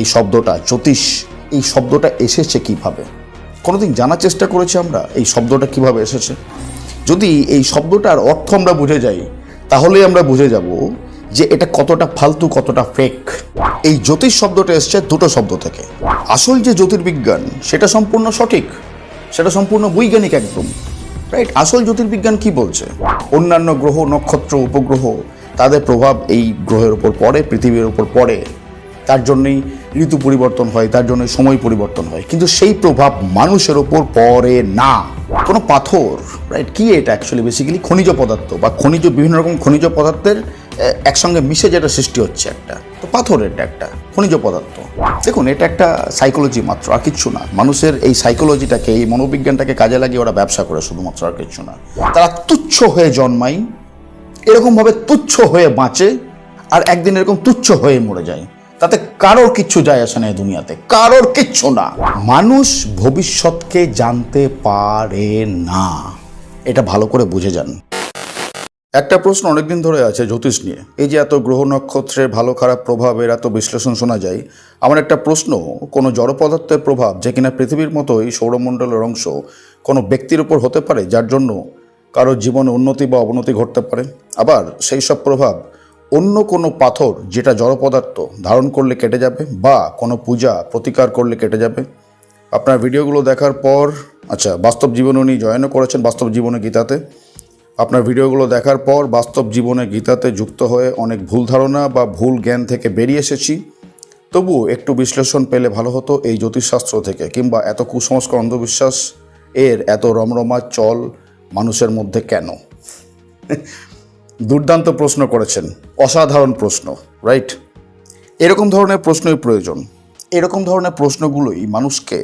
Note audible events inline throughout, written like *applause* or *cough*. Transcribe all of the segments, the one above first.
এই শব্দটা, জ্যোতিষ, এই শব্দটা এসেছে কীভাবে? কোনোদিন জানার চেষ্টা করেছি আমরা এই শব্দটা কীভাবে এসেছে? যদি এই শব্দটার অর্থ আমরা বুঝে যাই, তাহলেই আমরা বুঝে যাব যে এটা কতটা ফালতু, কতটা ফেক এই জ্যোতিষ শব্দটা এসছে দুটো শব্দ থেকে। আসল যে জ্যোতির্বিজ্ঞান, সেটা সম্পূর্ণ সঠিক, সেটা সম্পূর্ণ বৈজ্ঞানিক একদম রাইট আসল জ্যোতির্বিজ্ঞান কি বলছে? অন্যান্য গ্রহ, নক্ষত্র, উপগ্রহ, তাদের প্রভাব এই গ্রহের উপর পড়ে, পৃথিবীর উপর পড়ে। তার জন্যই ঋতু পরিবর্তন হয়, তার জন্যই সময় পরিবর্তন হয়। কিন্তু সেই প্রভাব মানুষের ওপর পড়ে না। কোনো পাথর রাইট কি এটা অ্যাকচুয়ালি বেসিক্যালি খনিজ পদার্থ বা খনিজ, বিভিন্ন রকম খনিজ পদার্থের একসঙ্গে মিশে যেটা সৃষ্টি হচ্ছে একটা। তো পাথর এটা একটা, খনিজ পদার্থ। দেখুন, এটা একটা সাইকোলজি মাত্র, আর কিচ্ছু না। মানুষের এই সাইকোলজিটাকে এই মনোবিজ্ঞানটাকে কাজে লাগিয়ে ওরা ব্যবসা করে শুধুমাত্র, আর কিচ্ছু না। তারা তুচ্ছ হয়ে জন্মায়, এরকমভাবে তুচ্ছ হয়ে বাঁচে, আর একদিন এরকম তুচ্ছ হয়ে মরে যায়। তাতে কারোর কিচ্ছু যায় আসে না দুনিয়াতে, কারোর কিচ্ছু না। মানুষ ভবিষ্যৎকে জানতে পারে না। এটা ভালো করে বুঝে যান। একটা প্রশ্ন অনেকদিন ধরে আছে জ্যোতিষ নিয়ে। এই যে এত গ্রহ নক্ষত্রের ভালো খারাপ প্রভাবের এত বিশ্লেষণ শোনা যায়, আমার একটা প্রশ্ন, কোনো জড় পদার্থের প্রভাব যে কিনা পৃথিবীর মতোই সৌরমণ্ডলের অংশ কোনো ব্যক্তির উপর হতে পারে, যার জন্য কারোর জীবনে উন্নতি বা অবনতি ঘটতে পারে? আবার সেই সব প্রভাব অন্য কোনো পাথর যেটা জড় পদার্থ ধারণ করলে কেটে যাবে বা কোনো পূজা প্রতিকার করলে কেটে যাবে। আপনার ভিডিওগুলো দেখার পর আচ্ছা বাস্তব জীবনে উনি জয়েনও করেছেন, বাস্তব জীবনে গীতাতে। আপনার ভিডিওগুলো দেখার পর, বাস্তব জীবনে গীতাতে যুক্ত হয়ে অনেক ভুল ধারণা বা ভুল জ্ঞান থেকে বেরিয়ে এসেছি। তবুও একটু বিশ্লেষণ পেলে ভালো হতো এই জ্যোতিষশাস্ত্র থেকে, কিংবা এত কুসংস্কার, অন্ধবিশ্বাস, এর এত রমরমা চল মানুষের মধ্যে কেন? দুর্দান্ত প্রশ্ন করেছেন। অসাধারণ প্রশ্ন রাইট এরকম ধরনের প্রশ্নই প্রয়োজন। এরকম ধরনের প্রশ্নগুলোই মানুষকে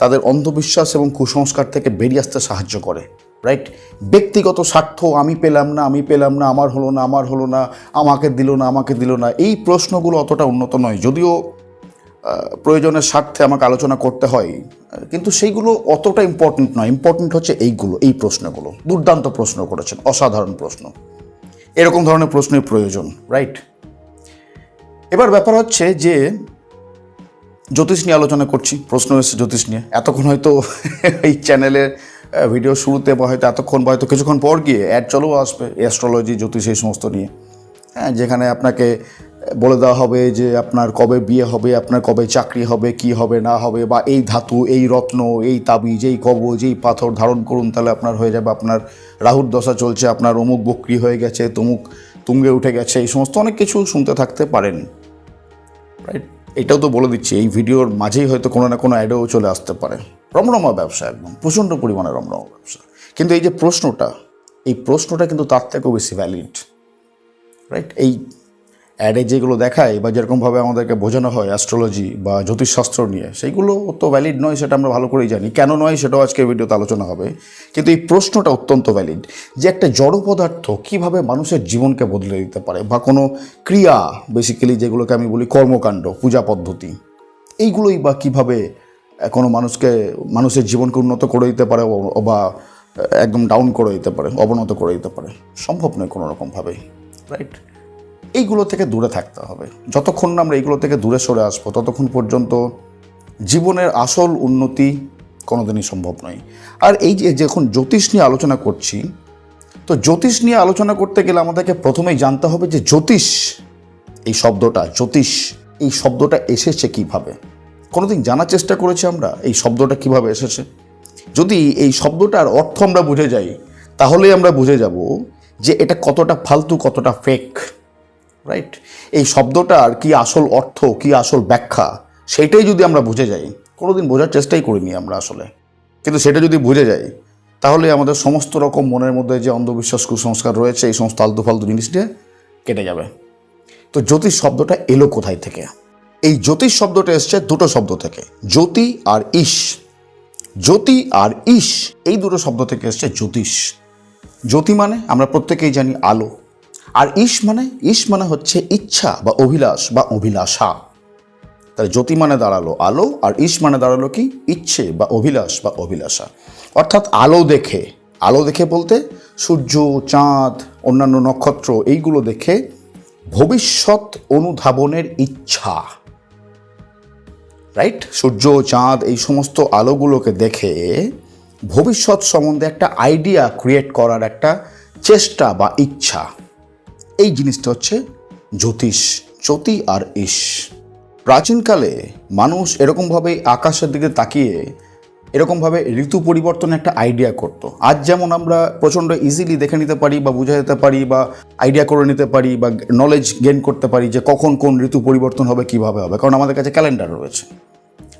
তাদের অন্ধবিশ্বাস এবং কুসংস্কার থেকে বেরিয়ে আসতে সাহায্য করে রাইট ব্যক্তিগত স্বার্থ, আমি পেলাম না, আমি পেলাম না, আমার হলো না, আমার হলো না, আমাকে দিল না, আমাকে দিল না, এই প্রশ্নগুলো অতটা উন্নত নয়। যদিও প্রয়োজনের স্বার্থে আমাকে আলোচনা করতে হয়, কিন্তু সেইগুলো অতটা ইম্পর্টেন্ট নয়। ইম্পর্টেন্ট হচ্ছে এইগুলো, এই প্রশ্নগুলো। দুর্দান্ত প্রশ্ন করেছেন, অসাধারণ প্রশ্ন। এরকম ধরনের প্রশ্নই প্রয়োজন রাইট এবার ব্যাপার হচ্ছে যে জ্যোতিষ নিয়ে আলোচনা করছি, প্রশ্ন এসেছে জ্যোতিষ নিয়ে। এতক্ষণ হয়তো *laughs* এই চ্যানেলের ভিডিও শুরুতে বা হয়তো এতক্ষণ বা হয়তো কিছুক্ষণ পর গিয়ে অ্যাড চলেও আসবে অ্যাস্ট্রোলজি জ্যোতিষ এই সমস্ত নিয়ে। হ্যাঁ যেখানে আপনাকে বলে দেওয়া হবে যে আপনার কবে বিয়ে হবে, আপনার কবে চাকরি হবে, কি হবে, না হবে, বা এই ধাতু, এই রত্ন, এই তাবিজ, এই কবজ, এই পাথর ধারণ করুন, তাহলে আপনার হয়ে যাবে আপনার রাহুর দশা চলছে, আপনার অমুক বক্রি হয়ে গেছে, তমুক তুঙ্গে উঠে গেছে, এই সমস্ত অনেক কিছু শুনতে থাকতে পারেন। রাইট এটাও তো বলে দিচ্ছি, এই ভিডিওর মাঝেই হয়তো কোনো না কোনো অ্যাডও চলে আসতে পারে। রমরমা ব্যবসা একদম, প্রচণ্ড পরিমাণে রমরমা ব্যবসা। কিন্তু এই যে প্রশ্নটা, এই প্রশ্নটা কিন্তু তার থেকেও বেশি ভ্যালিড রাইট এই অ্যাডে যেগুলো দেখায় বা যেরকমভাবে আমাদেরকে বোঝানো হয় অ্যাস্ট্রোলজি বা জ্যোতিষশাস্ত্র নিয়ে, সেইগুলো তো ভ্যালিড নয়, সেটা আমরা ভালো করেই জানি। কেন নয়, সেটাও আজকে ভিডিওতে আলোচনা হবে। কিন্তু এই প্রশ্নটা অত্যন্ত ভ্যালিড যে একটা জড় পদার্থ কীভাবে মানুষের জীবনকে বদলে দিতে পারে বা কোনো ক্রিয়া বেসিক্যালি যেগুলোকে আমি বলি কর্মকাণ্ড, পূজা পদ্ধতি, এইগুলোই বা কীভাবে কোনো মানুষকে, মানুষের জীবনকে উন্নত করে দিতে পারে বা একদম ডাউন করে দিতে পারে, অবনত করে দিতে পারে, সম্ভব নয় কোনো রকমভাবেই রাইট এইগুলো থেকে দূরে থাকতে হবে। যতক্ষণ না আমরা এইগুলো থেকে দূরে সরে আসব, ততক্ষণ পর্যন্ত জীবনের আসল উন্নতি কোনোদিনই সম্ভব নয়। আর এই যে, যখন জ্যোতিষ নিয়ে আলোচনা করছি, তো জ্যোতিষ নিয়ে আলোচনা করতে গেলে আমাদেরকে প্রথমেই জানতে হবে যে জ্যোতিষ, এই শব্দটা, জ্যোতিষ, এই শব্দটা এসেছে কীভাবে? কোনোদিন জানার চেষ্টা করেছি আমরা এই শব্দটা কীভাবে এসেছে? যদি এই শব্দটার অর্থ আমরা বুঝে যাই, তাহলেই আমরা বুঝে যাব যে এটা কতটা ফালতু, কতটা ফেক রাইট এই শব্দটার কি আসল অর্থ, কি আসল ব্যাখ্যা সেইটাই যদি আমরা বুঝে যাই, কোনোদিন বোঝার চেষ্টাই করিনি আমরা আসলে। কিন্তু সেটা যদি বুঝে যাই, তাহলে আমাদের সমস্ত রকম মনের মধ্যে যে অন্ধবিশ্বাস, কুসংস্কার রয়েছে, এই সমস্ত আলতু ফালতু জিনিসটা কেটে যাবে। তো জ্যোতিষ শব্দটা এলো কোথায় থেকে? এই জ্যোতিষ শব্দটা এসছে দুটো শব্দ থেকে, জ্যোতি আর ঈশ জ্যোতি আর ঈশ এই দুটো শব্দ থেকে এসছে জ্যোতিষ। জ্যোতি মানে আমরা প্রত্যেকেই জানি আলো। আর ঈশ মানে ঈশ মানে হচ্ছে ইচ্ছা বা অভিলাষ বা অভিলাষা। তাহলে জ্যোতি মানে দাঁড়াল আলো আর ঈশ মানে দাঁড়াল কি? ইচ্ছে বা অভিলাষ বা অভিলাষা। অর্থাৎ আলো দেখে আলো দেখে বলতে সূর্য, চাঁদ, অন্যান্য নক্ষত্র, এইগুলো দেখে ভবিষ্যৎ অনুধাবনের ইচ্ছা। রাইট সূর্য, চাঁদ, এই সমস্ত আলোগুলোকে দেখে ভবিষ্যৎ সম্বন্ধে একটা আইডিয়া ক্রিয়েট করার একটা চেষ্টা বা ইচ্ছা। এই জিনিসটা হচ্ছে জ্যোতিষ, জ্যোতি আর ইস। প্রাচীনকালে মানুষ এরকমভাবে আকাশের দিকে তাকিয়ে এরকমভাবে ঋতু পরিবর্তনের একটা আইডিয়া করত। আজ যেমন আমরা প্রচণ্ড ইজিলি দেখে নিতে পারি বা বুঝে যেতে পারি বা আইডিয়া করে নিতে পারি বা নলেজ গেন করতে পারি যে কখন কোন ঋতু পরিবর্তন হবে, কীভাবে হবে। কারণ আমাদের কাছে ক্যালেন্ডার রয়েছে।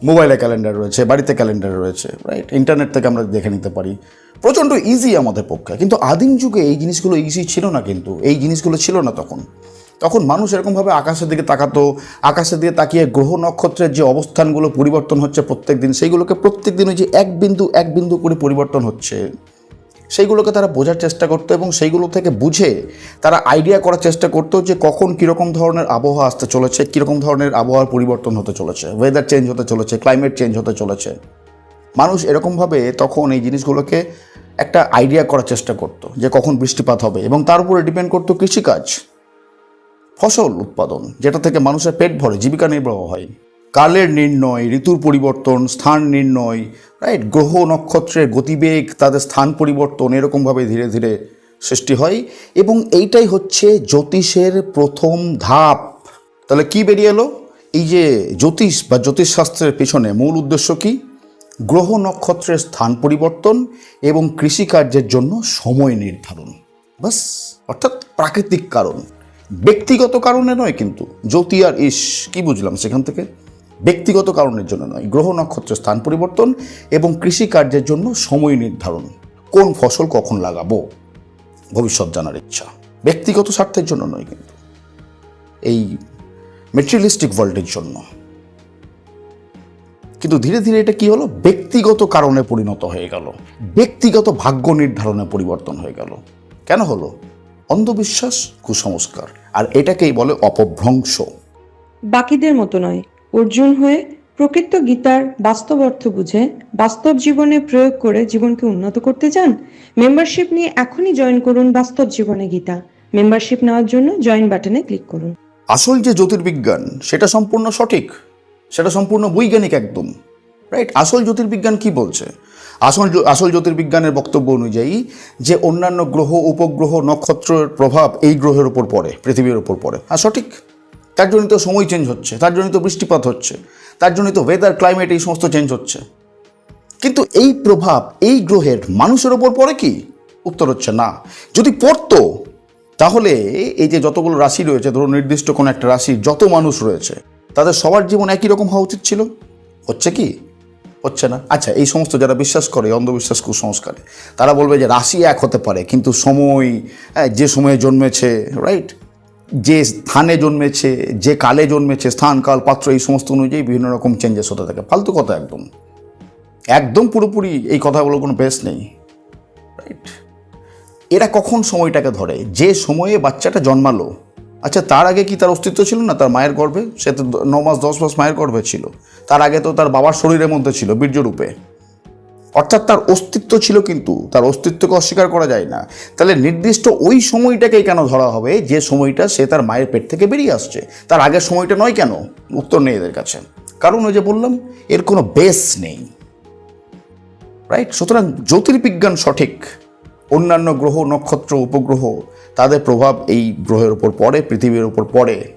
মোবাইলে ক্যালেন্ডার রয়েছে, বাড়িতে ক্যালেন্ডার রয়েছে রাইট ইন্টারনেট থেকে আমরা দেখে নিতে পারি। প্রচণ্ড ইজি আমাদের পক্ষে। কিন্তু আদিম যুগে এই জিনিসগুলো ইজি ছিল না কিন্তু, এই জিনিসগুলো ছিল না তখন। তখন মানুষ এরকমভাবে আকাশের দিকে তাকাতো, আকাশের দিকে তাকিয়ে গ্রহ নক্ষত্রের যে অবস্থানগুলো পরিবর্তন হচ্ছে প্রত্যেক দিন সেইগুলোকে প্রত্যেক দিন ওই যে এক বিন্দু এক বিন্দু করে পরিবর্তন হচ্ছে। সেইগুলোকে তারা বোঝার চেষ্টা করতো এবং সেইগুলো থেকে বুঝে তারা আইডিয়া করার চেষ্টা করতো যে কখন কীরকম ধরনের আবহাওয়া আসতে চলেছে, কীরকম ধরনের আবহাওয়ার পরিবর্তন হতে চলেছে ওয়েদার চেঞ্জ হতে চলেছে ক্লাইমেট চেঞ্জ হতে চলেছে। মানুষ এরকমভাবে তখন এই জিনিসগুলোকে একটা আইডিয়া করার চেষ্টা করতো যে কখন বৃষ্টিপাত হবে এবং তার উপরে ডিপেন্ড করতো কৃষিকাজ, ফসল উৎপাদন, যেটা থেকে মানুষের পেট ভরে, জীবিকা নির্বাহ হয়। কালের নির্ণয়, ঋতুর পরিবর্তন, স্থান নির্ণয় রাইট গ্রহ নক্ষত্রের গতিবেগ, তাদের স্থান পরিবর্তন এরকমভাবে ধীরে ধীরে সৃষ্টি হয় এবং এইটাই হচ্ছে জ্যোতিষের প্রথম ধাপ। তাহলে কি বেরিয়ে এলো? এই যে জ্যোতিষ বা জ্যোতিষশাস্ত্রের পেছনে মূল উদ্দেশ্য কি? গ্রহ নক্ষত্রের স্থান পরিবর্তন এবং কৃষিকার্যের জন্য সময় নির্ধারণ। বাস, অর্থাৎ প্রাকৃতিক কারণ। ব্যক্তিগত কারণে নয় কিন্তু, জ্যোতি আর ইস, কি বুঝলাম সেখান থেকে? ব্যক্তিগত কারণের জন্য নয়, গ্রহ নক্ষত্র স্থান পরিবর্তন এবং কৃষিকার্যের জন্য সময় নির্ধারণ। কোন ফসল কখন লাগাবো? ভবিষ্যৎ জানার ইচ্ছা। ব্যক্তিগত স্বার্থের জন্য নয় কিন্তু। এই মেটেরিয়ালিস্টিক ওয়ার্ল্ডের জন্য। কিন্তু ধীরে ধীরে এটা কি হলো? ব্যক্তিগত কারণে পরিণত হয়ে গেল। ব্যক্তিগত ভাগ্য নির্ধারণে পরিবর্তন হয়ে গেল। কেন হলো? অন্ধবিশ্বাস, কুসংস্কার। আর এটাকেই বলে অপভ্রংশ। বাকিদের মতো নয়। অর্জুন হয়ে প্রকৃত গীতার বাস্তব অর্থ বুঝে বাস্তব জীবনে প্রয়োগ করে জীবনকে উন্নত করতে চান? মেম্বারশিপ নিয়ে এখনই জয়েন করুন বাস্তব জীবনে গীতা। মেম্বারশিপ নেওয়ার জন্য জয়েন বাটনে ক্লিক করুন। আসল যে জ্যোতির্বিজ্ঞান, সেটা সম্পূর্ণ সঠিক, সেটা সম্পূর্ণ বৈজ্ঞানিক একদম রাইট আসল জ্যোতির্বিজ্ঞান কি বলছে? আসল আসল জ্যোতির্বিজ্ঞানের বক্তব্য অনুযায়ী যে অন্যান্য গ্রহ, উপগ্রহ, নক্ষত্রের প্রভাব এই গ্রহের উপর পড়ে, পৃথিবীর উপর পড়ে। হ্যাঁ সঠিক? তার জন্য তো সময় চেঞ্জ হচ্ছে তার জন্য তো বৃষ্টিপাত হচ্ছে তার জন্য তো ওয়েদার ক্লাইমেট এই সমস্ত চেঞ্জ হচ্ছে। কিন্তু এই প্রভাব এই গ্রহের মানুষের ওপর পড়ে কি? উত্তর হচ্ছে না। যদি পড়তো তাহলে এই যে যতগুলো রাশি রয়েছে ধরুন নির্দিষ্ট কোনো একটা রাশির যত মানুষ রয়েছে তাদের সবার জীবন একই রকম হওয়া উচিত ছিল? হচ্ছে কি? হচ্ছে না। আচ্ছা এই সমস্ত যারা বিশ্বাস করে অন্ধবিশ্বাস কুসংস্কারে তারা বলবে যে রাশি এক হতে পারে কিন্তু সময় হ্যাঁ, যে সময়ে জন্মেছে রাইট যে স্থানে জন্মেছে, যে কালে জন্মেছে, স্থান, কাল, পাত্র, এই সমস্ত অনুযায়ী বিভিন্ন রকম চেঞ্জেস হতে থাকে। ফালতু কথা একদম। একদম পুরোপুরি এই কথাগুলো কোনো বেস নেই। রাইট এরা কখন সময়টাকে ধরে? যে সময়ে বাচ্চাটা জন্মালো। আচ্ছা তার আগে কি তার অস্তিত্ব ছিল না? তার মায়ের গর্ভে? সে তো ন মাস, দশ মাস মায়ের গর্ভে ছিল। তার আগে তো তার বাবার শরীরের মধ্যে ছিল, বীর্যরূপে। অর্থাৎ তার অস্তিত্ব ছিল কিন্তু, তার অস্তিত্বকে অস্বীকার করা যায় না। তাহলে নির্দিষ্ট ওই সময়টাকেই কেন ধরা হবে? যে সময়টা সে তার মায়ের পেট থেকে বেরিয়ে আসছে। তার আগের সময়টা নয় কেন? উত্তর নেই এদের কাছে। কারণ ওই যে বললাম, এর কোনো বেস নেই। রাইট সুতরাং জ্যোতির্বিজ্ঞান সঠিক। অন্যান্য গ্রহ, নক্ষত্র, উপগ্রহ, তাদের প্রভাব এই গ্রহের উপর পড়ে, পৃথিবীর উপর পড়ে।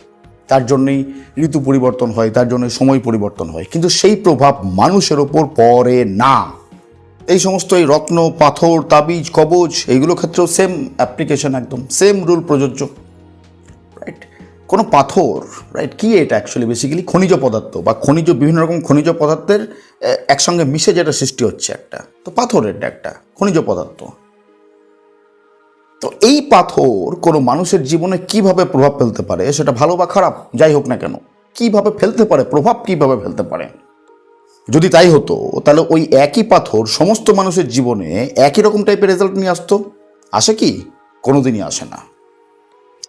তার জন্যই ঋতু পরিবর্তন হয়, তার জন্যই সময় পরিবর্তন হয়। কিন্তু সেই প্রভাব মানুষের ওপর পড়ে না। এই সমস্ত এই রত্ন, পাথর, তাবিজ কবচ এইগুলো ক্ষেত্রেও সেম অ্যাপ্লিকেশন একদম সেম রুল প্রযোজ্য রাইট কোনো পাথর রাইট কি এটা অ্যাকচুয়ালি বেসিক্যালি খনিজ পদার্থ বা খনিজ, বিভিন্ন রকম খনিজ পদার্থের একসঙ্গে মিশে যেটা সৃষ্টি হচ্ছে একটা। তো পাথর এটা একটা, খনিজ পদার্থ। তো এই পাথর কোনো মানুষের জীবনে কীভাবে প্রভাব ফেলতে পারে সেটা ভালো বা খারাপ, যাই হোক না কেন, কীভাবে ফেলতে পারে, প্রভাব কীভাবে ফেলতে পারে? যদি তাই হতো, তাহলে ওই একই পাথর সমস্ত মানুষের জীবনে একই রকম টাইপের রেজাল্ট নিয়ে আসতো? আসে কি? কোনোদিনই আসে না।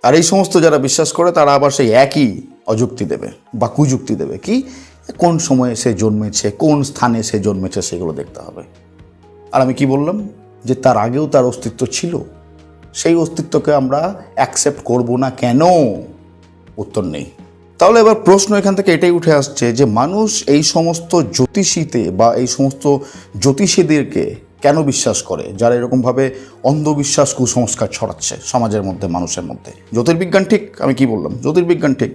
আর এই সমস্ত যারা বিশ্বাস করে, তারা আবার সেই একই অযুক্তি দেবে বা কুযুক্তি দেবে কি? কোন সময়ে সে জন্মেছে, কোন স্থানে সে জন্মেছে সেগুলো দেখতে হবে। আর আমি কি বললাম? যে তার আগেও তার অস্তিত্ব ছিল। সেই অস্তিত্বকে আমরা অ্যাকসেপ্ট করব না কেন? উত্তর নেই। তাহলে এবার প্রশ্ন এখান থেকে এটাই উঠে আসছে যে মানুষ এই সমস্ত জ্যোতিষীতে বা এই সমস্ত জ্যোতিষীদেরকে কেন বিশ্বাস করে? যারা এরকমভাবে অন্ধবিশ্বাস কুসংস্কার ছড়াচ্ছে সমাজের মধ্যে, মানুষের মধ্যে। জ্যোতির্বিজ্ঞান ঠিক, আমি কি বললাম? জ্যোতির্বিজ্ঞান ঠিক।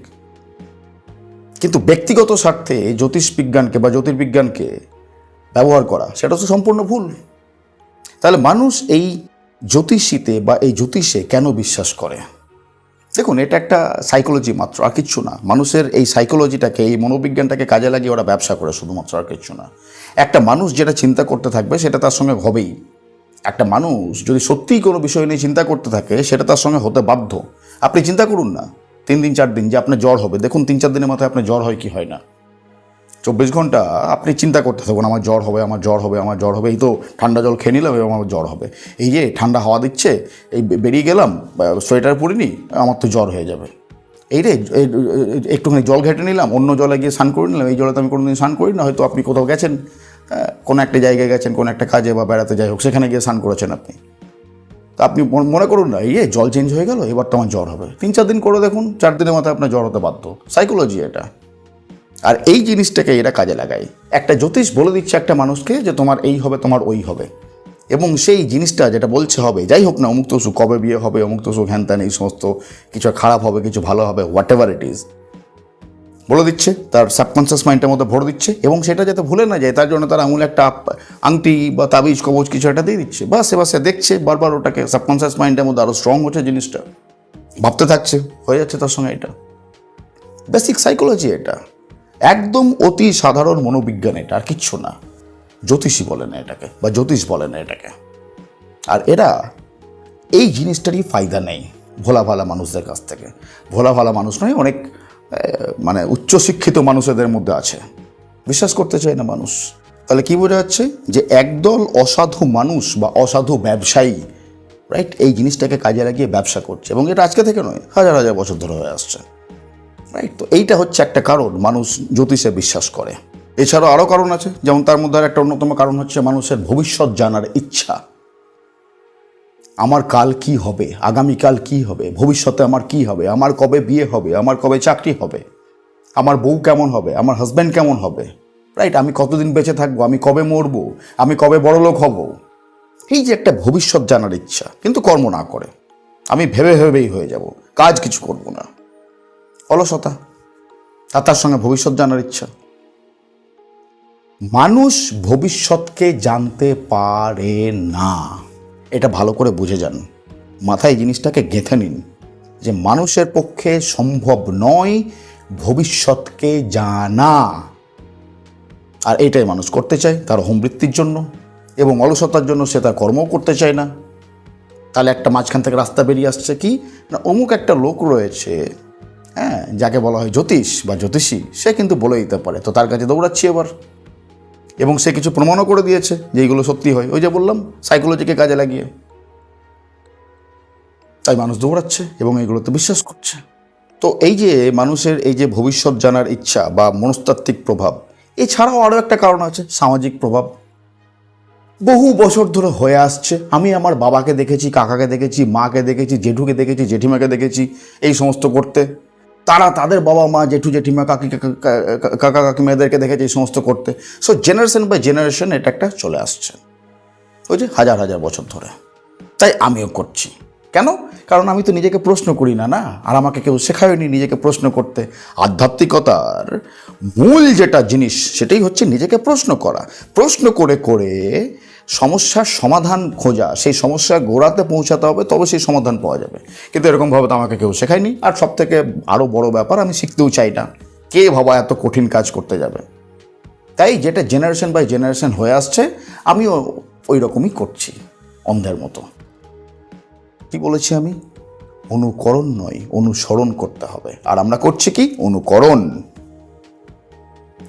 কিন্তু ব্যক্তিগত স্বার্থে জ্যোতিষ বিজ্ঞানকে বা জ্যোতির্বিজ্ঞানকে ব্যবহার করা, সেটা তো সম্পূর্ণ ভুল। তাহলে মানুষ এই জ্যোতিষীতে বা এই জ্যোতিষে কেন বিশ্বাস করে? দেখুন, এটা একটা সাইকোলজি মাত্র, আর কিচ্ছু না। মানুষের এই সাইকোলজিটাকে এই মনোবিজ্ঞানটাকে কাজে লাগিয়ে ওরা ব্যবসা করে শুধুমাত্র, আর কিচ্ছু না। একটা মানুষ যেটা চিন্তা করতে থাকবে, সেটা তার সঙ্গে হবেই। একটা মানুষ যদি সত্যিই কোনো বিষয় নিয়ে চিন্তা করতে থাকে, সেটা তার সঙ্গে হতে বাধ্য। আপনি চিন্তা করুন না, তিন দিন, চার দিন যে আপনার জ্বর হবে। দেখুন, তিন, চার দিনের মাথায় আপনার জ্বর হয় কি হয় না। চব্বিশ ঘণ্টা আপনি চিন্তা করতে থাকুন, আমার জ্বর হবে, আমার জ্বর হবে, আমার জ্বর হবে। এই তো ঠান্ডা জল খেয়ে নিলাম এবং আমার জ্বর হবে। এই যে ঠান্ডা হাওয়া দিচ্ছে, এই বেরিয়ে গেলাম সোয়েটার পরিনি আমার তো জ্বর হয়ে যাবে। এই রে একটুখানি জল ঘেটে নিলাম, অন্য জলে গিয়ে স্নান করে নিলাম, এই জলে তো আমি কোনোদিন স্নান করি না হয়তো আপনি কোথাও গেছেন কোনো একটা জায়গায় গেছেন, কোনো একটা কাজে বা বেড়াতে, যাই হোক, সেখানে গিয়ে স্নান করেছেন আপনি। তা আপনি মন- করুন না, এই যে জল চেঞ্জ হয়ে গেল, এবার তো আমার জ্বর হবে। তিন চার দিন করে দেখুন, চার দিনের মাথায় আপনার জ্বর হতে বাধ্য। সাইকোলজি এটা। আর এই জিনিসটাকে এরা কাজে লাগায়। একটা জ্যোতিষ বলে দিচ্ছে একটা মানুষকে যে তোমার এই হবে, তোমার ওই হবে। এবং সেই জিনিসটা যেটা বলছে হবে, যাই হোক না, অমুক তসু কবে বিয়ে হবে, অমুক তসু হ্যান ত্যান, এই সমস্ত, কিছু খারাপ হবে, কিছু ভালো হবে হোয়াট এভার ইট ইজ বলে দিচ্ছে, তার সাবকনসিয়াস মাইন্ডের মধ্যে ভরে দিচ্ছে, এবং সেটা যাতে ভুলে না যায়, তার জন্য তার আঙুলে একটা আংটি বা তাবিজ, কবজ কিছু একটা দিয়ে দিচ্ছে। বা সে বা সে দেখছে, বারবার ওটাকে সাবকনসিয়াস মাইন্ডের মধ্যে আরও স্ট্রং হচ্ছে জিনিসটা। ভাবতে থাকছে, হয়ে যাচ্ছে তার সঙ্গে এটা। বেসিক সাইকোলজি এটা। একদম অতি সাধারণ মনোবিজ্ঞান এটা, আর কিচ্ছু না। জ্যোতিষী বলে না এটাকে, বা জ্যোতিষ বলে না এটাকে। আর এরা এই জিনিসটারই ফায়দা নেই ভোলা ভালা মানুষদের কাছ থেকে। ভোলা ভালা মানুষ নয়, অনেক মানে উচ্চশিক্ষিত মানুষ এদের মধ্যে আছে। বিশ্বাস করতে চায় না মানুষ। তাহলে কী বোঝা যাচ্ছে? যে একদল অসাধু মানুষ বা অসাধু ব্যবসায়ী, রাইট, এই জিনিসটাকে কাজে লাগিয়ে ব্যবসা করছে। এবং এটা আজকে থেকে নয়, হাজার হাজার বছর ধরে হয়ে আসছে। রাইট তো এইটা হচ্ছে একটা কারণ মানুষ জ্যোতিষে বিশ্বাস করে। এছাড়াও আরও কারণ আছে, যেমন তার মধ্যে আর একটা অন্যতম কারণ হচ্ছে মানুষের ভবিষ্যৎ জানার ইচ্ছা। আমার কাল কি হবে? আগামীকাল কি হবে? ভবিষ্যতে আমার কি হবে? আমার কবে বিয়ে হবে? আমার কবে চাকরি হবে? আমার বউ কেমন হবে? আমার হাজব্যান্ড কেমন হবে? রাইট আমি কতদিন বেঁচে থাকব? আমি কবে মরবো? আমি কবে বড়লোক হব? এই যে একটা ভবিষ্যৎ জানার ইচ্ছা, কিন্তু কর্ম না করে। আমি ভেবে ভেবেই হয়ে যাব। কাজ কিছু করব না। অলসতা আর তার সঙ্গে ভবিষ্যৎ জানার ইচ্ছা। মানুষ ভবিষ্যৎকে জানতে পারে না। এটা ভালো করে বুঝে যান। মাথায় জিনিসটাকে গেঁথে নিন যে মানুষের পক্ষে সম্ভব নয় ভবিষ্যৎকে জানা। আর এটাই মানুষ করতে চায় তার হোমবৃত্তির জন্য এবং অলসতার জন্য সে তার কর্মও করতে চায় না। তাহলে একটা মাঝখান থেকে রাস্তা বেরিয়ে আসছে কি? না, অমুক একটা লোক রয়েছে হ্যাঁ যাকে বলা হয় জ্যোতিষ বা জ্যোতিষী, সে কিন্তু বলে দিতে পারে। তো তার কাছে দৌড়াচ্ছি এবার। এবং সে কিছু প্রমাণও করে দিয়েছে যে এইগুলো সত্যি হয়। ওই যে বললাম সাইকোলজিকে কাজে লাগিয়ে। তাই মানুষ দৌড়াচ্ছে এবং এগুলোতে বিশ্বাস করছে। তো এই যে মানুষের এই যে ভবিষ্যৎ জানার ইচ্ছা বা মনস্তাত্ত্বিক প্রভাব, এছাড়াও আরও একটা কারণ আছে, সামাজিক প্রভাব। বহু বছর ধরে হয়ে আসছে। আমি আমার বাবাকে দেখেছি, কাকাকে দেখেছি, মাকে দেখেছি, জেঠুকে দেখেছি, জেঠিমাকে দেখেছি, এই সমস্ত করতে। তারা তাদের বাবা মা জেঠু জেঠিমা, কাকি কাকা- কাকা কাকিমাদেরকে দেখেছি এই সমস্ত করতে। সো জেনারেশন বাই জেনারেশন এটা একটা চলে আসছে। ওই যে হাজার হাজার বছর ধরে। তাই আমিও করছি। কেন? কারণ আমি তো নিজেকে প্রশ্ন করি না না? আর আমাকে কেউ শেখায়নি নিজেকে প্রশ্ন করতে। আধ্যাত্মিকতার মূল যেটা জিনিস, সেটাই হচ্ছে নিজেকে প্রশ্ন করা। প্রশ্ন করে করে সমস্যার সমাধান খোঁজা, সেই সমস্যার গোড়াতে পৌঁছাতে হবে, তবে সেই সমাধান পাওয়া যাবে। কিন্তু এরকমভাবে তো আমাকে কেউ শেখায়নি। আর সব থেকে আরও বড় ব্যাপার, আমি শিখতেও চাই না কে ভাবা এত কঠিন কাজ করতে যাবে। তাই যেটা জেনারেশন বাই জেনারেশন হয়ে আসছে, আমিও ওই রকমই করছি, অন্ধের মতো। কি বলেছি আমি? অনুকরণ নয়, অনুসরণ করতে হবে। আর আমরা করছি কি? অনুকরণ।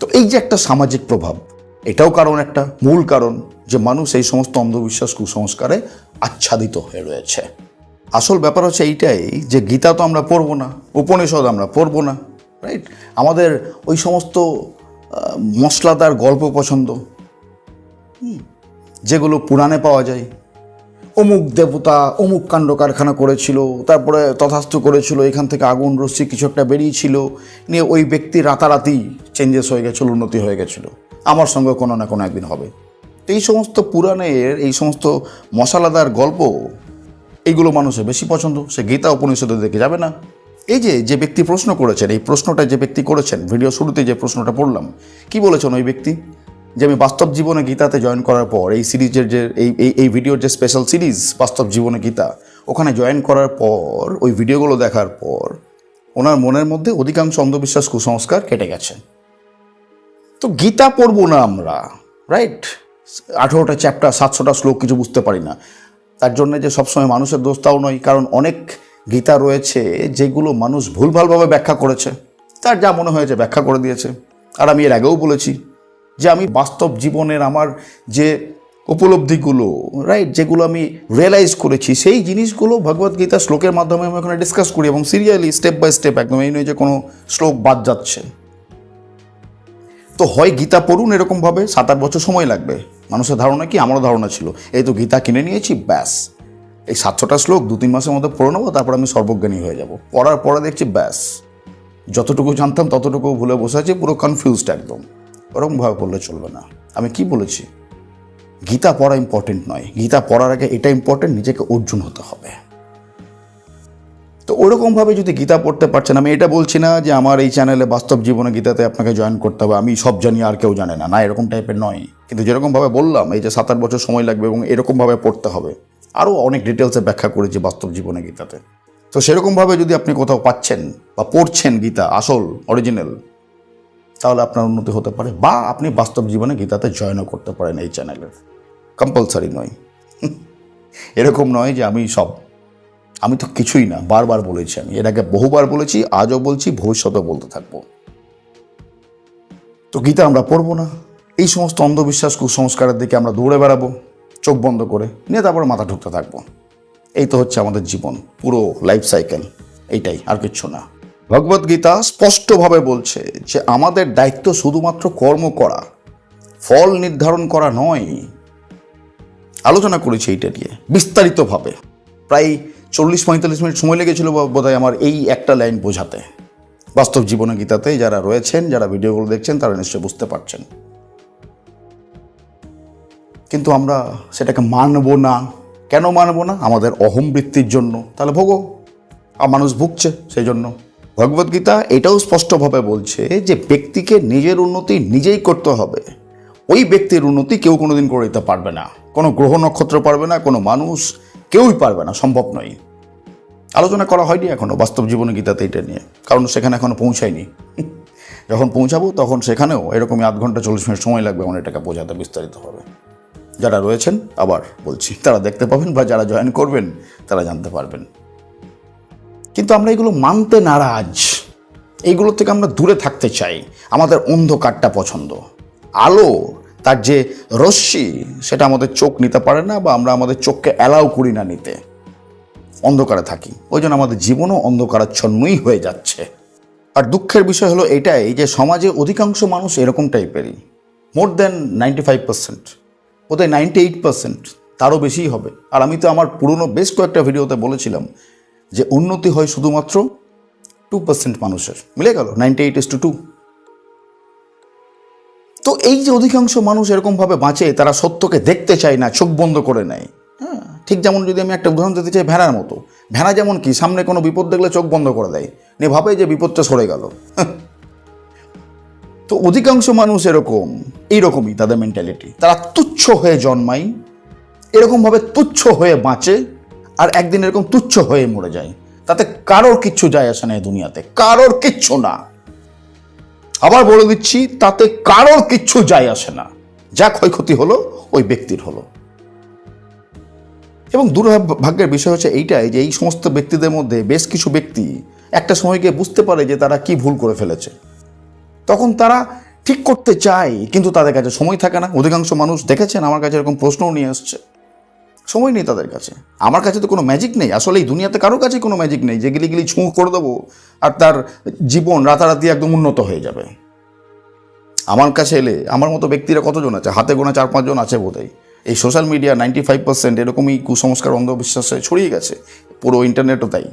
তো এই যে একটা সামাজিক প্রভাব এটাও কারণ একটা, মূল কারণ যে মানুষ এই সমস্ত অন্ধবিশ্বাস কুসংস্কারে আচ্ছাদিত হয়ে রয়েছে। আসল ব্যাপার হচ্ছে এইটাই যে গীতা তো আমরা পড়ব না, উপনিষদ আমরা পড়ব না রাইট আমাদের ওই সমস্ত মশলাদার গল্প পছন্দ যেগুলো পুরাণে পাওয়া যায় অমুক দেবতা, অমুক কাণ্ড কারখানা করেছিল, তারপরে তথাস্থ করেছিল, এখান থেকে আগুন, রশ্মি কিছু একটা বেরিয়েছিল, নিয়ে ওই ব্যক্তি রাতারাতি চেঞ্জেস হয়ে গেছিল, উন্নতি হয়ে গেছিল। আমার সঙ্গে কোনো না কোনো একদিন হবে। এই সমস্ত পুরাণের, এই সমস্ত মশলাদার গল্প এইগুলো মানুষের বেশি পছন্দ। সে গীতা উপনিষদে দেখে যাবে না। এই যে যে ব্যক্তি প্রশ্ন করেছেন, এই প্রশ্নটা যে ব্যক্তি করেছেন, ভিডিও শুরুতে যে প্রশ্নটা পড়লাম, কি বলেছেন ওই ব্যক্তি? যে আমি বাস্তব জীবনে গীতাতে জয়েন করার পর, এই সিরিজের যে, এই এই ভিডিওর যে স্পেশাল সিরিজ বাস্তব জীবনে গীতা, ওখানে জয়েন করার পর, ওই ভিডিওগুলো দেখার পর, ওনার মনের মধ্যে অধিকাংশ অন্ধবিশ্বাস কুসংস্কার কেটে গেছে। তো গীতা পড়ব না আমরা রাইট আঠেরোটা চ্যাপ্টার সাতশোটা শ্লোক কিছু বুঝতে পারি না। তার জন্য যে সবসময় মানুষের দোষ তাও নয়, কারণ অনেক গীতা রয়েছে যেগুলো মানুষ ভুলভালভাবে ব্যাখ্যা করেছে। তার যা মনে হয়েছে ব্যাখ্যা করে দিয়েছে। আর আমি এর আগেও বলেছি যে আমি বাস্তব জীবনের আমার যে উপলব্ধিগুলো রাইট যেগুলো আমি রিয়েলাইজ করেছি, সেই জিনিসগুলো ভগবদ্গীতা শ্লোকের মাধ্যমে আমি ওখানে ডিসকাস করি এবং সিরিয়ালি স্টেপ বাই স্টেপ একদম এই নয় যে কোনো শ্লোক বাদ যাচ্ছে। তো হয় গীতা পড়ুন এরকমভাবে সাত আট বছর সময় লাগবে। মানুষের ধারণা কি? আমারও ধারণা ছিল। এই তো গীতা কিনে নিয়েছি, ব্যাস। এই সাতশোটা শ্লোক দু তিন মাসের মধ্যে পড়ে নেব, তারপর আমি সর্বজ্ঞানী হয়ে যাব। পড়ার পরে দেখছি ব্যাস। যতটুকু জানতাম ততটুকু ভুলে বসে আছি, পুরো কনফিউজড একদম। ওরকমভাবে পড়লে চলবে না। আমি কি বলেছি? গীতা পড়া ইম্পর্টেন্ট নয়। গীতা পড়ার আগে এটা ইম্পর্টেন্ট নিজেকে অর্জুন হতে হবে। তো ওরকমভাবে যদি গীতা পড়তে পারছেন, আমি এটা বলছি না যে আমার এই চ্যানেলে বাস্তব জীবনে গীতাতে আপনাকে জয়েন করতে হবে, আমি সব জানি, আর কেউ জানে না। না, এরকম টাইপের নয়। কিন্তু যেরকমভাবে বললাম, এই যে সাত আট বছর সময় লাগবে এবং এরকমভাবে পড়তে হবে। আরও অনেক ডিটেলসে ব্যাখ্যা করেছি বাস্তব জীবনে গীতাতে। তো সেরকমভাবে যদি আপনি কোথাও পাচ্ছেন বা পড়ছেন গীতা, আসল অরিজিনাল তাহলে আপনার উন্নতি হতে পারে বা আপনি বাস্তব জীবনে গীতাতে জয়েনও করতে পারেন এই চ্যানেলের। কম্পালসারি নয়। *laughs* এরকম নয় যে আমি সব, আমি তো কিছুই না, বারবার বলেছি আমি। আগে বহুবার বলেছি, আজও বলছি, ভবিষ্যতেও বলতে থাকব। তো গীতা আমরা পড়ব না। এই সমস্ত অন্ধবিশ্বাস কুসংস্কারের দিকে আমরা দৌড়ে বেড়াবো, চোখ বন্ধ করে, নিয়ে তারপরে মাথা ঢুকতে থাকব। এই তো হচ্ছে আমাদের জীবন, পুরো লাইফ সাইকেল এইটাই, আর কিচ্ছু না। ভগবদ্গীতা স্পষ্টভাবে বলছে যে আমাদের দায়িত্ব শুধুমাত্র কর্ম করা, ফল নির্ধারণ করা নয়। আলোচনা করেছি এইটা নিয়ে, বিস্তারিতভাবে। প্রায় চল্লিশ পঁয়তাল্লিশ মিনিট সময় লেগেছিল বোধহয় আমার এই একটা লাইন বোঝাতে। বাস্তব জীবনে গীতাতে যারা রয়েছেন, যারা ভিডিওগুলো দেখছেন, তারা নিশ্চয়ই বুঝতে পারছেন। কিন্তু আমরা সেটাকে মানব না। কেন মানব না? আমাদের অহম বৃত্তির জন্য। তাহলে ভোগো, আর মানুষ ভুগছে সেই জন্য। ভগবদ্গীতা এটাও স্পষ্টভাবে বলছে যে ব্যক্তিকে নিজের উন্নতি নিজেই করতে হবে। ওই ব্যক্তির উন্নতি কেউ কোনোদিন করে দিতে পারবে না। কোনো গ্রহ নক্ষত্র পারবে না, কোনো মানুষ, কেউই পারবে না, সম্ভব নয়। আলোচনা করা হয়নি এখনও বাস্তব জীবনে গীতাতে এটা নিয়ে, কারণ সেখানে এখনও পৌঁছায়নি। *laughs* যখন পৌঁছাবো তখন সেখানেও এরকমই আধ ঘণ্টা, চল্লিশ মিনিট সময় লাগবে আমার এটাকে বোঝাতে বিস্তারিত হবে যারা রয়েছেন, আবার বলছি, তারা দেখতে পাবেন বা যারা জয়েন করবেন, তারা জানতে পারবেন। কিন্তু আমরা এগুলো মানতে নারাজ। এইগুলো থেকে আমরা দূরে থাকতে চাই। আমাদের অন্ধকারটা পছন্দ। আলো, তার যে রশ্মি, সেটা আমাদের চোখ নিতে পারে না বা আমরা আমাদের চোখকে অ্যালাউ করি না নিতে। অন্ধকারে থাকি। ওই জন্য আমাদের জীবনও অন্ধকারাচ্ছন্নই হয়ে যাচ্ছে। আর দুঃখের বিষয় হলো এটাই যে সমাজে অধিকাংশ মানুষ এরকম টাইপেরই more than ninety five percent বোধহয় নাইনটি এইট পার্সেন্ট তারও বেশিই হবে। আর আমি তো আমার পুরনো বেশ কয়েকটা ভিডিওতে বলেছিলাম যে উন্নতি হয় শুধুমাত্র টু পার্সেন্ট মানুষের। মিলে গেল? Ninety eight is to two তো এই যে অধিকাংশ মানুষ এরকমভাবে বাঁচে, তারা সত্যকে দেখতে চায় না, চোখ বন্ধ করে নেয়। হ্যাঁ ঠিক যেমন যদি আমি একটা উদাহরণ দিতে চাই ভেড়ার মতো। ভেড়া যেমন কি, সামনে কোনো বিপদ দেখলে চোখ বন্ধ করে দেয়। নিয়ে ভাবে যে বিপদটা সরে গেল। *laughs* তো অধিকাংশ মানুষ এরকম, এইরকমই তাদের মেন্টালিটি তারা তুচ্ছ হয়ে জন্মায়, এরকমভাবে তুচ্ছ হয়ে বাঁচে আর একদিন এরকম তুচ্ছ হয়ে মরে যায়। তাতে কারোর কিচ্ছু যায় আসে না এই দুনিয়াতে। কারোর কিচ্ছু না। আবার বলে দিচ্ছি, তাতে কারোর কিচ্ছু যায় আসে না। যা ক্ষয়ক্ষতি হলো, ওই ব্যক্তির হলো। এবং দুর্ভাগ্যের বিষয় হচ্ছে এইটাই যে এই সমস্ত ব্যক্তিদের মধ্যে বেশ কিছু ব্যক্তি একটা সময়কে বুঝতে পারে যে তারা কি ভুল করে ফেলেছে। তখন তারা ঠিক করতে চায়, কিন্তু তাদের কাছে সময় থাকে না। অধিকাংশ মানুষ দেখেছেন, আমার কাছে এরকম প্রশ্নও নিয়ে আসছে। সময় নেই তাদের কাছে। আমার কাছে তো কোনো ম্যাজিক নেই। আসলে এই দুনিয়াতে কারোর কাছে কোনো ম্যাজিক নেই। যে গিলি গিলি ছুঁ করে দেবো আর তার জীবন রাতারাতি একদম উন্নত হয়ে যাবে। আমার কাছে এলে, আমার মতো ব্যক্তিরা কতজন আছে? হাতে গোনা চার পাঁচজন আছে বোধহয়। এই social media ninety five percent এরকমই কুসংস্কার, অন্ধবিশ্বাসে ছড়িয়ে গেছে। পুরো ইন্টারনেটও তাই।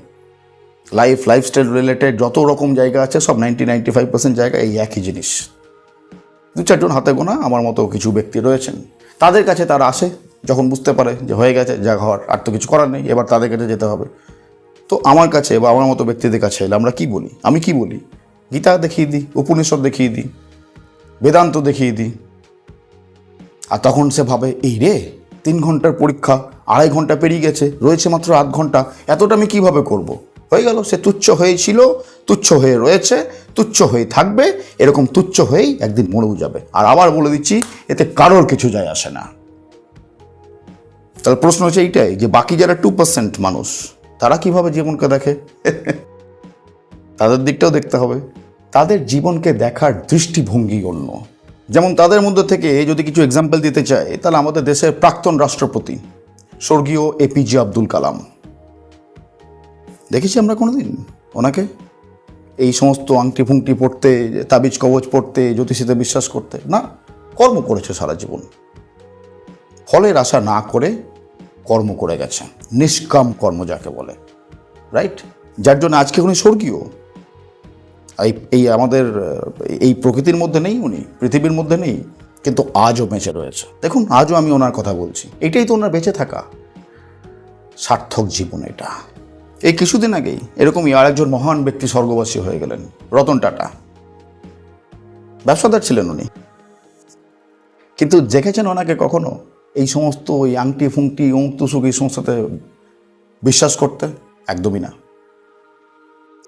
লাইফ লাইফস্টাইল রিলেটেড যত রকম জায়গা আছে, সব নাইনটি নাইনটি ফাইভ পার্সেন্ট জায়গা এই একই জিনিস। দু চারজন হাতে গোনা, আমার মতো কিছু ব্যক্তি রয়েছেন। তাদের কাছে তারা আসে যখন বুঝতে পারে যে হয়ে গেছে, যা ঘর, আর তো কিছু করার নেই, এবার তাদের কাছে যেতে হবে। তো আমার কাছে বা আমার মতো ব্যক্তিদের কাছে এলে আমরা কি বলি? আমি কি বলি? গীতা দেখিয়ে দিই, উপনিষদ দেখিয়ে দিই, বেদান্ত দেখিয়ে দিই। আর তখন সে ভাবে, এই রে, তিন ঘণ্টার পরীক্ষা, আড়াই ঘণ্টা পেরিয়ে গেছে, রয়েছে মাত্র আধ ঘণ্টা, এতটা আমি কীভাবে করব। হয়ে গেল, সে তুচ্ছ হয়েছিল তুচ্ছ হয়ে রয়েছে, তুচ্ছ হয়ে থাকবে, এরকম তুচ্ছ হয়েই একদিন মরেও যাবে। আর আবার বলে দিচ্ছি, এতে কারোর কিছু যায় আসে না। তাহলে প্রশ্ন হচ্ছে এইটাই, যে বাকি যারা টু পার্সেন্ট মানুষ, তারা কীভাবে জীবনকে দেখে? তাদের দিকটাও দেখতে হবে। তাদের জীবনকে দেখার দৃষ্টিভঙ্গি অন্য। যেমন তাদের মধ্যে থেকে যদি কিছু এক্সাম্পল দিতে চাই, তাহলে আমাদের দেশের প্রাক্তন রাষ্ট্রপতি, স্বর্গীয় এপিজে আব্দুল কালাম। দেখেছি আমরা কোনোদিন ওনাকে? এই সমস্ত আংটি ফুংটি পড়তে, তাবিজ কবচ পড়তে, জ্যোতিষীতে বিশ্বাস করতে। না, কর্ম করেছে সারা জীবন। ফলের আশা না করে কর্ম করে গেছে নিষ্কাম কর্ম যাকে বলে। রাইট যার জন্য আজকে উনি স্বর্গীয়। এই এই আমাদের, এই প্রকৃতির মধ্যে নেই উনি, পৃথিবীর মধ্যে নেই, কিন্তু আজও বেঁচে রয়েছে। দেখুন, আজও আমি ওনার কথা বলছি। এটাই তো ওনার বেঁচে থাকা। সার্থক জীবন এটা। এই কিছুদিন আগেই এরকমই আর একজন মহান ব্যক্তি স্বর্গবাসী হয়ে গেলেন, রতন টাটা। ব্যবসাদার ছিলেন উনি। কিন্তু দেখেছেন ওনাকে কখনো? এই সমস্ত ওই আংটি ফুংটি অমুক তুসুক এই সমস্যাতে বিশ্বাস করতে একদমই না।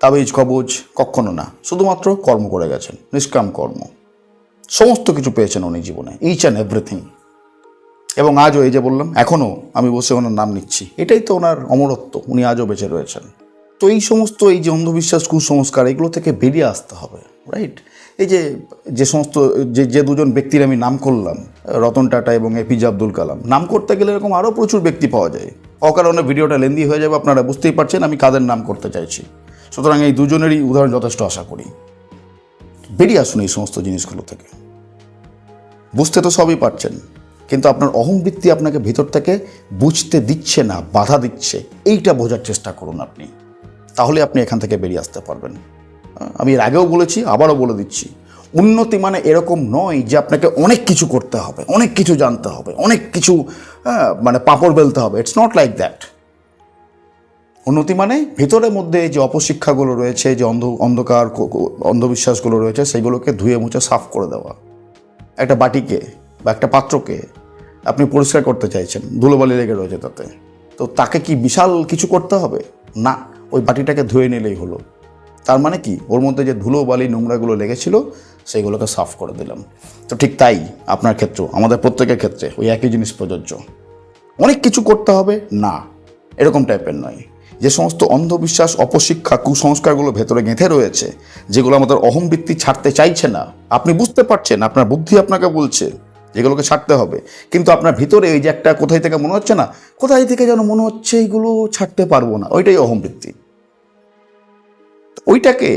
তাবিজ, কবজ কখনো না। শুধুমাত্র কর্ম করে গেছেন, নিষ্কাম কর্ম। সমস্ত কিছু পেয়েছেন উনি জীবনে ইচ অ্যান্ড এভরিথিং এবং আজও এই যে বললাম, এখনও আমি বসে ওনার নাম নিচ্ছি। এটাই তো ওনার অমরত্ব, উনি আজও বেঁচে রয়েছেন। তো এই সমস্ত এই যে অন্ধবিশ্বাস, কুসংস্কার, এগুলো থেকে বেরিয়ে আসতে হবে রাইট এই যে যে সমস্ত, যে যে দুজন ব্যক্তির আমি নাম করলাম, রতন টাটা এবং এপিজে আব্দুল কালাম, নাম করতে গেলে এরকম আরও প্রচুর ব্যক্তি পাওয়া যায়। অকারণে ভিডিওটা লেন্দি হয়ে যাবে, আপনারা বুঝতেই পারছেন, আমি কাদের নাম করতে চাইছি। সুতরাং এই দুজনেরই উদাহরণ যথেষ্ট আশা করি। বেরিয়ে আসুন এই সমস্ত জিনিসগুলো থেকে। বুঝতে তো সবই পারছেন, কিন্তু আপনার অহংবৃত্তি আপনাকে ভিতর থেকে বুঝতে দিচ্ছে না, বাধা দিচ্ছে। এইটা বোঝার চেষ্টা করুন আপনি। তাহলে আপনি এখান থেকে বেরিয়ে আসতে পারবেন। আমি এর আগেও বলেছি আবারও বলে দিচ্ছি। উন্নতি মানে এরকম নয় যে আপনাকে অনেক কিছু করতে হবে অনেক কিছু জানতে হবে অনেক কিছু আহ, মানে পাপড় বেলতে হবে। ইটস নট লাইক দ্যাট উন্নতি মানে ভিতরের মধ্যে যে অপশিক্ষাগুলো রয়েছে যে অন্ধ অন্ধকার অন্ধবিশ্বাসগুলো রয়েছে সেগুলোকে ধুয়ে মুছে সাফ করে দেওয়া। একটা বাটিকে বা একটা পাত্রকে আপনি পরিষ্কার করতে চাইছেন ধুলোবালি লেগে রয়েছে তাতে। তো তাকে কি বিশাল কিছু করতে হবে? না ওই বাটিটাকে ধুয়ে নিলেই হলো। তার মানে কি? ওর মধ্যে যে ধুলো বালি নোংরাগুলো লেগেছিল, সেইগুলোকে সাফ করে দিলাম। তো ঠিক তাই আপনার ক্ষেত্রেও আমাদের প্রত্যেকের ক্ষেত্রে ওই একই জিনিস প্রযোজ্য। অনেক কিছু করতে হবে? না। এরকম টাইপের নয়। যে সমস্ত অন্ধবিশ্বাস, অপশিক্ষা, কুসংস্কারগুলো ভেতরে গেঁথে রয়েছে, যেগুলো আমাদের অহংবৃত্তি ছাড়তে চাইছে না, আপনি বুঝতে পারছেন, আপনার বুদ্ধি আপনাকে বলছে, যেগুলোকে ছাড়তে হবে। কিন্তু আপনার ভিতরে এই যে একটা কোথায় থেকে মনে হচ্ছে না, কোথায় থেকে যেন মনে হচ্ছে এইগুলো ছাড়তে পারব না। ওইটাই অহংবৃত্তি তো ওইটাকে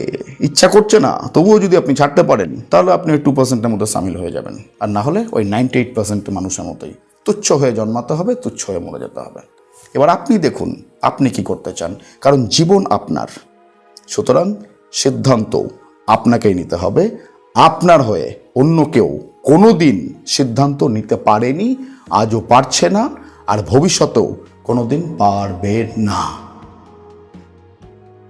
ইচ্ছা করছে না, তবুও যদি আপনি ছাড়তে পারেন, তাহলে আপনি ওই টু পার্সেন্টের মধ্যে সামিল হয়ে যাবেন। আর না হলে ওই নাইনটি এইট পার্সেন্ট মানুষের মতোই তুচ্ছ হয়ে জন্মাতে হবে, তুচ্ছ হয়ে মরে যেতে হবে। এবার আপনি দেখুন, আপনি কি করতে চান, কারণ জীবন আপনার। সুতরাং সিদ্ধান্ত আপনাকেই নিতে হবে। আপনার হয়ে অন্য কেউ কোনো দিন সিদ্ধান্ত নিতে পারেনি, আজও পারছে না, আর ভবিষ্যতেও কোনো দিন পারবে না।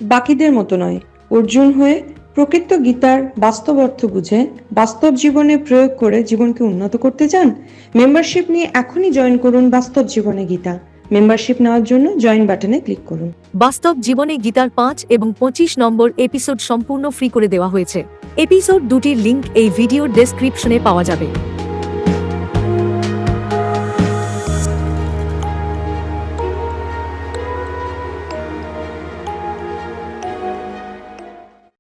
বাকিদের মতো নয়। অর্জুন হয়ে প্রকৃত গীতার বাস্তব অর্থ বুঝে বাস্তব জীবনে প্রয়োগ করে জীবনকে উন্নত করতে চান? মেম্বারশিপ নিয়ে এখনই জয়েন করুন বাস্তব জীবনে গীতা। মেম্বারশিপ নেওয়ার জন্য জয়েন বাটনে ক্লিক করুন। বাস্তব জীবনে গীতার পাঁচ এবং পঁচিশ নম্বর এপিসোড সম্পূর্ণ ফ্রি করে দেওয়া হয়েছে। এপিসোড দুটির লিংক এই ভিডিওর ডেসক্রিপশনে পাওয়া যাবে।